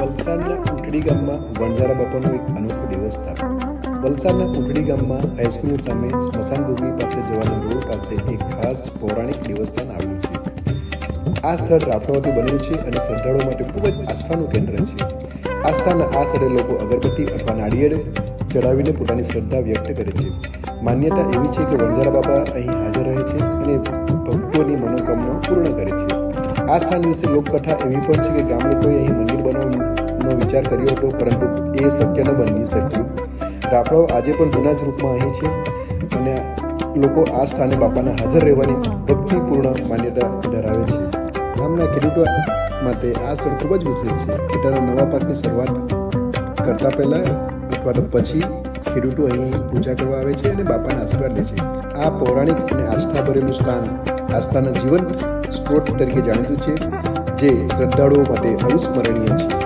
વલસાડના ઉટડી ગામમાં વણઝારા બાપાનું એક અનોખું દેવસ્થાન વલસાડના ઉટડી ગામમાં હાઈસ્કૂલની સામે સ્મશાન ભૂમિ પાસે જવાના રોડ પાસે એક ખાસ પૌરાણિક દેવસ્થાન આવેલું છે. આ સ્થળ રાફડાઓથી બનેલું છે અને શ્રદ્ધાળુઓ માટે ખૂબ જ આસ્થાનું કેન્દ્ર છે. આસ્થાના આ સ્થળે લોકો અગરબત્તી અથવા નાળિયેર ચડાવીને પોતાની શ્રદ્ધા વ્યક્ત કરે છે. માન્યતા એવી છે કે વણઝારા બાબા અહીં હાજર રહે છે અને ભક્તોની મનોકામના પૂર્ણ કરે છે. આ સ્થાન વિશે લોકકથા એવી પણ છે કે ગામ લોકોએ અહીં મંદિર બનાવવાનો વિચાર કર્યો હતો, પરંતુ એ શક્ય ન બની શક્યું. રાફડાઓ આજે પણ જૂના જ રૂપમાં અહીં છે અને લોકો આ સ્થાને બાપાના હાજર રહેવાની ભક્તિપૂર્ણ માન્યતા ધરાવે છે. ગામના ખેડૂતો માટે આ સ્થળ ખૂબ જ વિશેષ છે. ખેતરના નવા પાકની શરૂઆત કરતા પહેલાં અથવા તો પછી ખેડૂતો અહીં પૂજા કરવા આવે છે અને બાપાના આશીર્વાદ લે છે. આ પૌરાણિક અને આસ્થા ભરેલું સ્થાન આસ્થાના જીવન સ્ત્રોત તરીકે જાણીતું છે, જે શ્રદ્ધાળુઓ માટે અવિસ્મરણીય છે.